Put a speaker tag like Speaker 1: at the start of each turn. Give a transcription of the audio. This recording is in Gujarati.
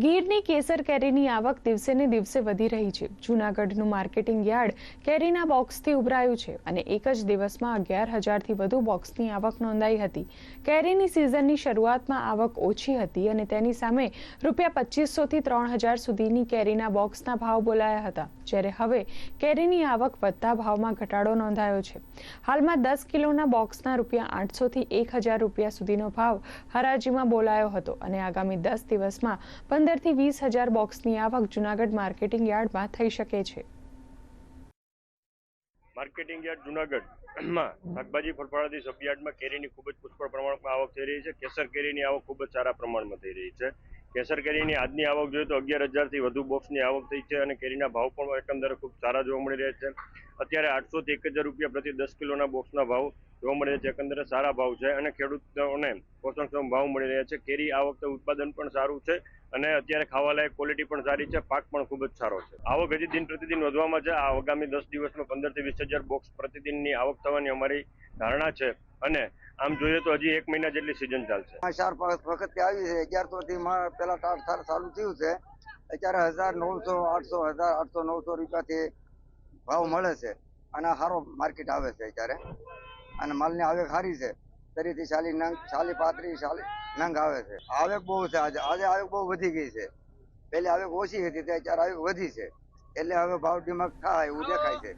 Speaker 1: ગીરની કેસર કેરીની આવક દિવસે ને દિવસે વધી રહી છે. જૂનાગઢનું માર્કેટિંગ યાર્ડ કેરીના બોક્સથી ઉભરાયું છે અને એક જ દિવસમાં અગિયાર હજારથી વધુ બોક્સની આવક નોંધાઈ હતી. કેરીની સિઝનની શરૂઆતમાં આવક ઓછી હતી અને તેની સામે રૂપિયા પચીસોથી ત્રણ હજાર સુધીની કેરીના બોક્સના ભાવ બોલાયા હતા, જ્યારે હવે કેરીની આવક વધતા ભાવમાં ઘટાડો નોંધાયો છે. હાલમાં દસ કિલોના બોક્સના રૂપિયા આઠસોથી એક હજાર રૂપિયા સુધીનો ભાવ હરાજીમાં બોલાયો હતો અને આગામી દસ દિવસમાં પંદરથી વીસ હજાર બોક્સની આવક જૂનાગઢ માર્કેટિંગ યાર્ડમાં થઈ શકે છે.
Speaker 2: માર્કેટિંગ યાર્ડ જુનાગઢમાં શાકભાજી ફળફળાદી સબયાર્ડમાં કેરીની ખૂબ જ પુષ્કળ પ્રમાણમાં આવક થઈ રહી છે. કેસર કેરીની આવક ખૂબ જ સારા પ્રમાણમાં થઈ રહી છે. કેસર કેરીની આજની આવક જોઈએ તો અગિયાર હજારથી વધુ બોક્સની આવક થઈ છે અને કેરીના ભાવ પણ એકંદરે ખૂબ સારા જોવા મળી રહ્યા છે. અત્યારે આઠસોથી એક હજાર રૂપિયા પ્રતિ દસ કિલોના બોક્સના ભાવ જોવા મળી રહ્યા છે. એકંદરે સારા ભાવ છે અને ખેડૂતોને પોષણક્ષમ ભાવ મળી રહ્યા છે. કેરી આ વખતે ઉત્પાદન પણ સારું છે. અને અત્યારે ખાવાલાયક ક્વોલિટી પણ સારી છે, પાક પણ ખૂબ જ સારો છે. આવક હજી દિન પ્રતિદિન વધવામાં છે. આ આગામી દસ દિવસમાં પંદરથી વીસ હજાર બોક્સ પ્રતિદિનની આવક થવાની અમારી ધારણા છે. અને આમ જોઈએ તો હજી એક મહિના જેટલી સિઝન ચાલશે.
Speaker 3: ચાર પાંચ વખત આવી છે. અગિયારસો થી પેલા ટાટ થાર ચાલુ થયું છે. અત્યારે હજાર નવસો, આઠસો, હજાર આઠસો, નવસો રૂપિયાથી ભાવ મળે છે. અને સારો માર્કેટ આવે છે અત્યારે. અને માલની આવક સારી છે. તરીથી ચાલી નંગ ચાલી પાંત્રીસ ચાલી નંગ આવે છે. આવક બહુ છે આજે. આજે આવક બહુ વધી ગઈ છે. પેલી આવક ઓછી હતી તે અત્યારે આવક વધી છે. એટલે હવે ભાવ ડિમાગ થાય, એવું દેખાય છે.